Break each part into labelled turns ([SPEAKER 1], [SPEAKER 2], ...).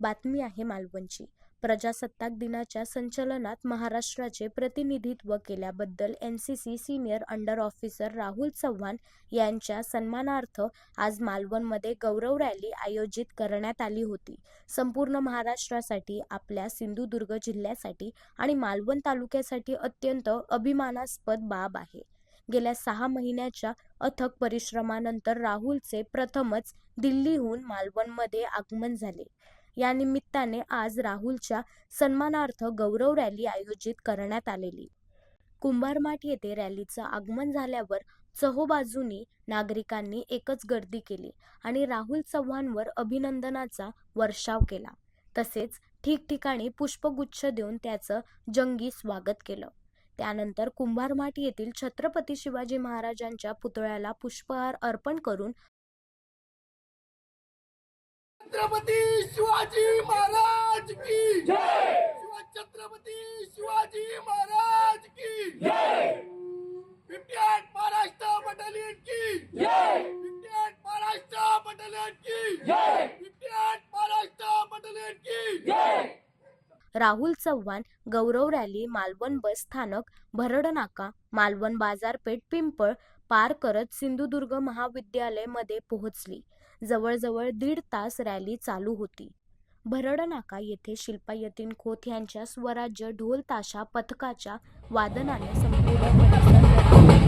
[SPEAKER 1] बातमी आहे मालवणची. प्रजासत्ताक दिनाच्या संचलनात महाराष्ट्राचे प्रतिनिधित्व केल्याबद्दल NCC senior under officer Rahul Chavan यांच्या सन्मानार्थ आज मालवणमध्ये गौरव रॅली आयोजित करण्यात आली होती. संपूर्ण महाराष्ट्रासाठी आपल्या सिंधुदुर्ग जिल्ह्यासाठी आणि मालवण तालुक्यासाठी अत्यंत अभिमानास्पद बाब आहे. गेल्या सहा महिन्याच्या अथक परिश्रमानंतर राहुलचे प्रथमच दिल्लीहून मालवणमध्ये आगमन झाले. या निमित्ताने आज राहुलच्या सन्मानार्थ गौरव रॅली आयोजित करण्यात आलेली. कुंभारमाठ येथे रॅलीचं आगमन झाल्यावर चहोबाजूनी नागरिकांनी एकच गर्दी केली आणि राहुल चव्हाणवर अभिनंदनाचा वर्षाव केला. तसेच ठिकठिकाणी पुष्पगुच्छ देऊन त्याचं जंगी स्वागत केलं. त्यानंतर कुंभारमाठ येथील छत्रपती शिवाजी महाराजांच्या पुतळ्याला पुष्पहार अर्पण करून
[SPEAKER 2] छत्रपती शिवाजी महाराज की छत्रपती शिवाजी महाराज की
[SPEAKER 3] जय!
[SPEAKER 2] फिफ्टी महाराष्ट्र बटालियन की
[SPEAKER 3] जय!
[SPEAKER 2] फिफ्टी महाराष्ट्र बटालियन की
[SPEAKER 3] जय!
[SPEAKER 2] फिफ्टी महाराष्ट्र बटालियन की
[SPEAKER 3] जय!
[SPEAKER 1] राहुल चव्हाण गौरव रॅली मालवण बस स्थानक भरड नाका मालवण बाजारपेठ पिंपळ पार करत सिंधुदुर्ग महाविद्यालयमध्ये पोहोचली. जवळजवळ दीड तास रॅली चालू होती. भरडनाका येथे शिल्पा यतीन खोत यांच्या स्वराज्य ढोल ताशा पथकाच्या वादनाने संपूर्ण परिसर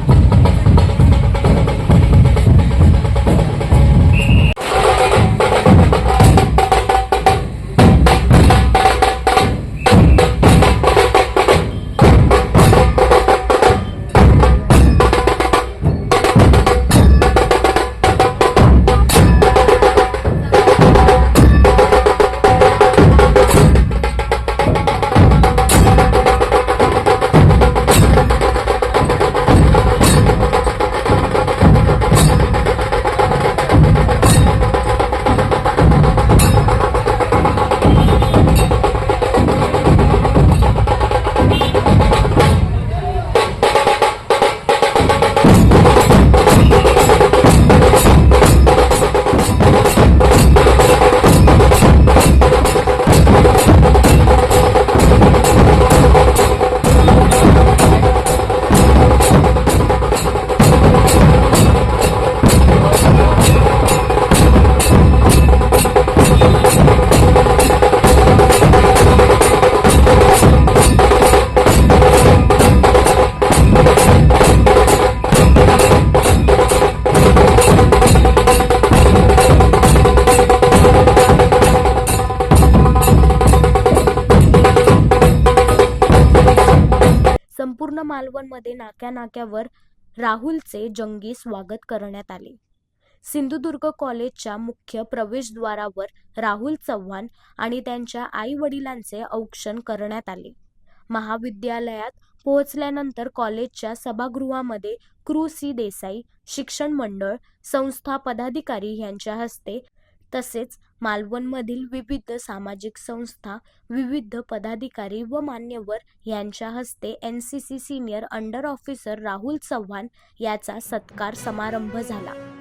[SPEAKER 1] मालवणमध्ये नाक्या नाक्यावर राहुलचे जंगी स्वागत करण्यात आले. सिंधुदुर्ग कॉलेजच्या मुख्य प्रवेशद्वारावर राहुल चव्हाण आणि त्यांच्या आई वडिलांचे औक्षण करण्यात आले. महाविद्यालयात पोहोचल्यानंतर कॉलेजच्या सभागृहामध्ये क्रू सी. देसाई शिक्षण मंडळ संस्था पदाधिकारी यांच्या हस्ते तसेच मालवणमधील विविध सामाजिक संस्था विविध पदाधिकारी व मान्यवर यांच्या हस्ते N C C senior under officer Rahul Chavan याचा सत्कार समारंभ झाला.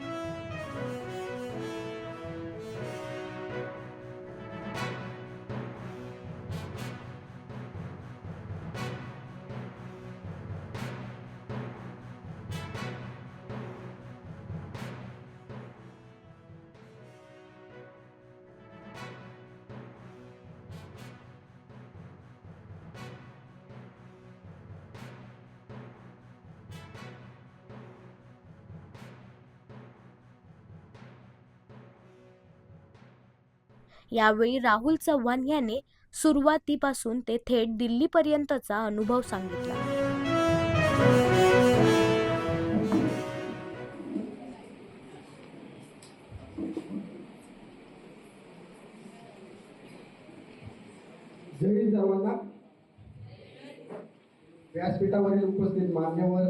[SPEAKER 1] यावेळी राहुल चव्हाण याने सुरुवातीपासून ते थेट दिल्लीपर्यंतचा अनुभव सांगितला.
[SPEAKER 4] जय सर्वांना. व्यासपीठावरील उपस्थित मान्यवर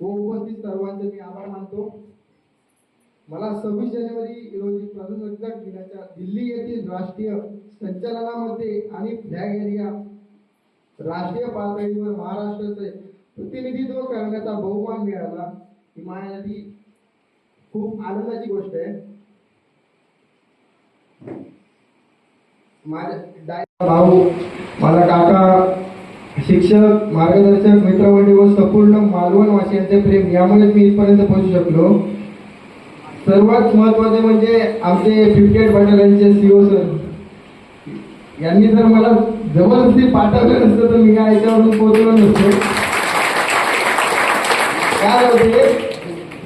[SPEAKER 4] व उपस्थित सर्वांचे मी आभार मानतो. मला सव्वीस जानेवारी रोजी प्रजासत्ताक दिनाच्या दिल्ली येथील राष्ट्रीय संचालनामध्ये आणि फ्लॅग एरिया राष्ट्रीय पातळीवर महाराष्ट्राचे प्रतिनिधित्व करण्याचा बहुमान मिळाला. ही माझ्यासाठी खूप आनंदाची गोष्ट आहे. भाऊ माझा काका शिक्षक मार्गदर्शक मित्रमंडळी व संपूर्ण मालवण वासियांचे प्रेम यामुळेच मी इथपर्यंत पोहोचू शकलो. सर्वात महत्त्वाचे म्हणजे आमचे फिफ्टी एट बटालियनचे सीओ सर यांनी जर मला जबरदस्ती पाठवलं नसतं तर मी या याच्यावरून पोहोचलो नसतो. काय होते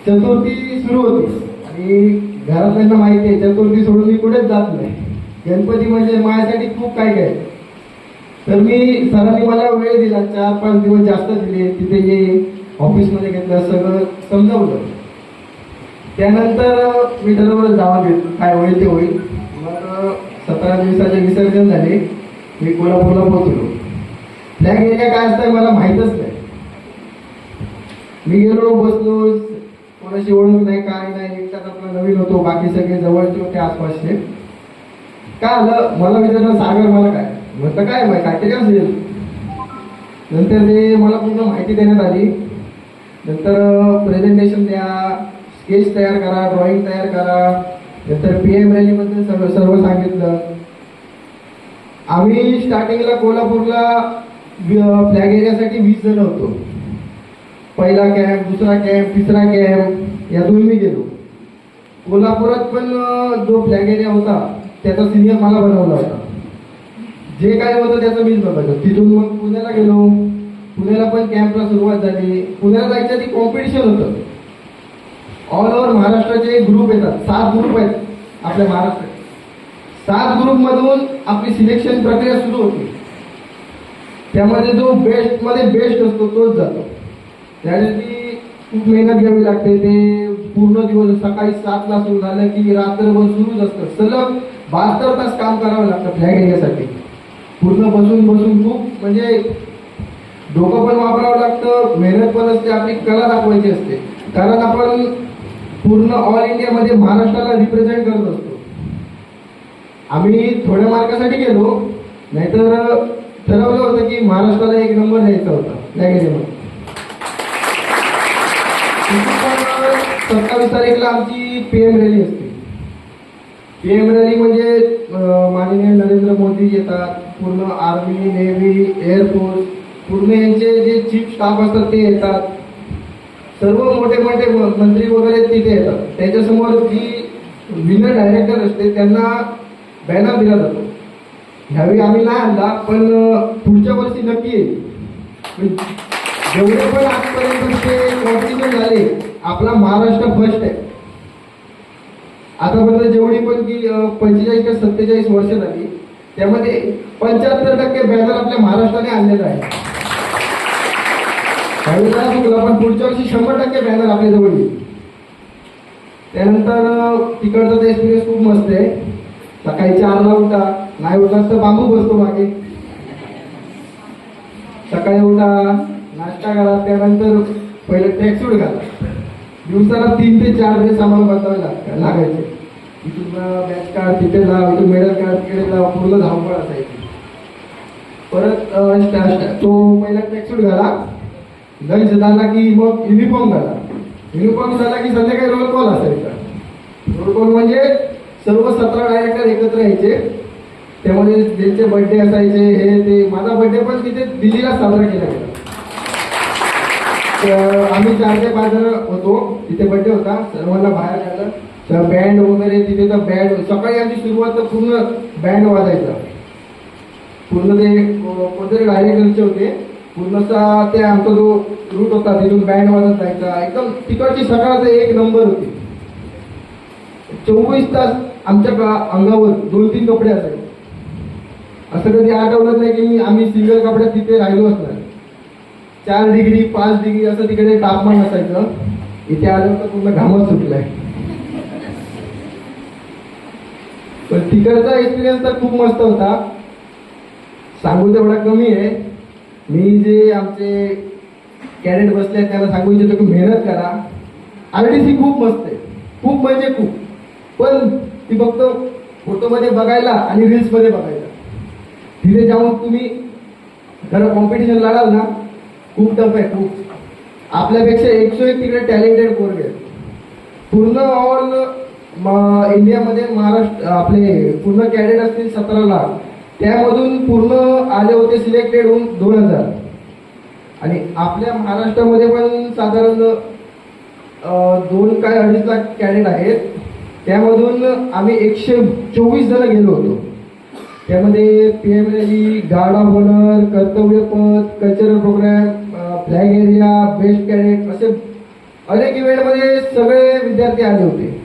[SPEAKER 4] चतुर्थी सुरू होती. आणि घरातल्यांना माहिती आहे चतुर्थी सोडून मी कुठेच जात नाही. गणपती म्हणजे माझ्यासाठी खूप काय काय. तर मी सरांनी मला वेळ दिला चार पाच दिवस जास्त दिले तिथे ये ऑफिसमध्ये घेतलं सगळं समजावलं. त्यानंतर मी ठरवलं जावा देत काय होईल ते होईल. मग सतरा दिवसाचे विसर्जन झाले. मी कोल्हापूरला पोहोचलो. फ्लॅग एरिया काय असतं मला माहीतच नाही. मी गेलो बसलो. कोणाशी ओळख नाही काय नाही. एकटाच आपला नवीन होतो. बाकी सगळे जवळचे होते आसपासचे. काय आलं मला विचारलं सागर मला काय? म्हटलं काय माहिती काहीतरी असेल. नंतर ते मला पूर्ण माहिती देण्यात आली. नंतर प्रेझेंटेशन द्या. स्केच तयार करा ड्रॉइंग तयार करा. नंतर पी एम रॅलीमध्ये सर्व सर्व सांगितलं. आम्ही स्टार्टिंगला कोल्हापूरला फ्लॅग एरियासाठी वीस जण होतो. पहिला कॅम्प दुसरा कॅम्प तिसरा कॅम्प यातून मी गेलो. कोल्हापुरात पण जो फ्लॅग एरिया होता त्याचा सिनियर मला बनवला होता. जे काय होतं त्याचं मीच बनवायचं तिथून मग पुण्याला गेलो. पुण्याला पण कॅम्पला सुरुवात झाली. पुण्याला जायच्या ती कॉम्पिटिशन होतं. ऑल ओव्हर महाराष्ट्राचे ग्रुप येतात. सात ग्रुप आहेत आपल्या महाराष्ट्रात. सात ग्रुपमधून आपली सिलेक्शन प्रक्रिया सुरू होते. त्यामध्ये जो बेस्टमध्ये बेस्ट असतो तोच जातो. त्यासाठी खूप मेहनत घ्यावी लागते. ते पूर्ण दिवस सकाळी सातला सुरू झालं की रात्रभर सुरूच असतं. सलग बहात्तर तास काम करावं लागतं फ्लॅग घेण्यासाठी. पूर्ण बसून बसून खूप म्हणजे डोकं पण वापरावं लागतं मेहनत पण असते आपली कला दाखवायची असते. कारण आपण पूर्ण ऑल इंडियामध्ये महाराष्ट्राला रिप्रेझेंट करत असतो. आम्ही थोड्या मार्कासाठी गेलो नाहीतर ठरवलं होतं की महाराष्ट्राला एक नंबर द्यायचा होता फ्लॅग एरियामध्ये सत्तावीस तारीखला आमची पीएम रॅली असते. पी एम रॅली म्हणजे माननीय नरेंद्र मोदी येतात पूर्ण आर्मी नेव्ही एअरफोर्स पूर्ण यांचे जे चीफ स्टाफ असतात ते येतात. सर्व मोठे मोठे मंत्री वगैरे तिथे येतात. त्याच्यासमोर जी विनर डायरेक्टर असते त्यांना बॅनर दिला जातो. ह्यावेळी आम्ही नाही आणला पण पुढच्या वर्षी नक्की येईल. पण जेवढे पण आजपर्यंत ते कॉम्पिटिशन झाले आपला महाराष्ट्र फर्स्ट आहे. आतापर्यंत जेवढी पण की पंचेचाळीस ते सत्तेचाळीस वर्ष झाली त्यामध्ये पंच्याहत्तर टक्के बॅनर आपल्या महाराष्ट्राने आणलेला आहे त्यावेळी चुकला पण पुढच्या वर्षी शंभर टक्के बॅनर आपल्या जवळ येईल. त्यानंतर तिकडचा एक्सपिरियन्स खूप मस्त आहे. सकाळी चारला उठा. नाही उठला तर बांबू बसतो मागे. सकाळी उठा नाश्ता करा. त्यानंतर पहिले ट्रॅकसूट घाला. दिवसाला तीन ते चार ड्रेस आम्हाला बदलावे लाग लागायचे. इथून बॅच कार्ड तिथे लाव इथून मेडल काढ तिकडे लाव पूर्ण धावपळ असायची. परत तो पहिला ट्रॅकसूट घाला. लंच झाला की मग युनिफॉर्म झाला. युनिफॉर्म झाला की संध्याकाळी रोल कॉल असायचा रोल कॉल म्हणजे सर्व सतरा डायरेक्टर एकत्र यायचे. त्यामध्ये ज्यांचे बर्थडे असायचे हे ते. माझा बर्थडे पण तिथे दिल्लीला साजरा केला गेला. तर आम्ही चार ते पाच जण होतो. तिथे बर्थडे होता. सर्वांना बाहेर काढलं. तर बँड वगैरे तिथे तर बँड सकाळी आमची सुरुवात तर पूर्ण बँड वाजायचा. पूर्ण ते कोणतरी डायरेक्टरचे होते. पूर्णचा ते आमचा जो रूट होता तिथून बँड वाजत जायचा. एकदम तिकडची सकाळचा एक नंबर होती. चोवीस तास आमच्या का- अंगावर दोन तीन कपडे असायचे. असं कधी आठवलं नाही की मी आम्ही सिंगल कपड्यात तिथे राहिलो असणार. चार डिग्री पाच डिग्री असं तिकडे तापमान असायचं. इथे आलो तर पूर्ण घामच सुटलाय. पण तिकडचा एक्सपिरियन्स तर खूप मस्त होता. सांगू तेवढा कमी आहे. मी जे आमचे कॅडेट बसले आहेत त्यांना सांगू इच्छितो की मेहनत करा. आर टी सी खूप मस्त आहे. खूप म्हणजे खूप. पण ती फक्त फोटोमध्ये बघायला आणि रील्समध्ये बघायला. तिथे जाऊन तुम्ही खरं कॉम्पिटिशन लढाल ना खूप टफ आहे खूप. आपल्यापेक्षा एकशे एक तिकडे टॅलेंटेड पोरगे आहेत. पूर्ण ऑल इंडियामध्ये महाराष्ट्र आपले पूर्ण कॅडेट असतील सतरा लाख त्यामधून पूर्ण आले होते सिलेक्टेड होऊन दोन हजार. आणि आपल्या महाराष्ट्रामध्ये पण साधारण दोन काय अडीच लाख कॅडेट आहेत. त्यामधून आम्ही एकशे चोवीस जण गेलो होतो. त्यामध्ये P M rally guard of honour कर्तव्य cultural programme flag area best cadet असे अनेक इव्हेंटमध्ये सगळे विद्यार्थी आले होते.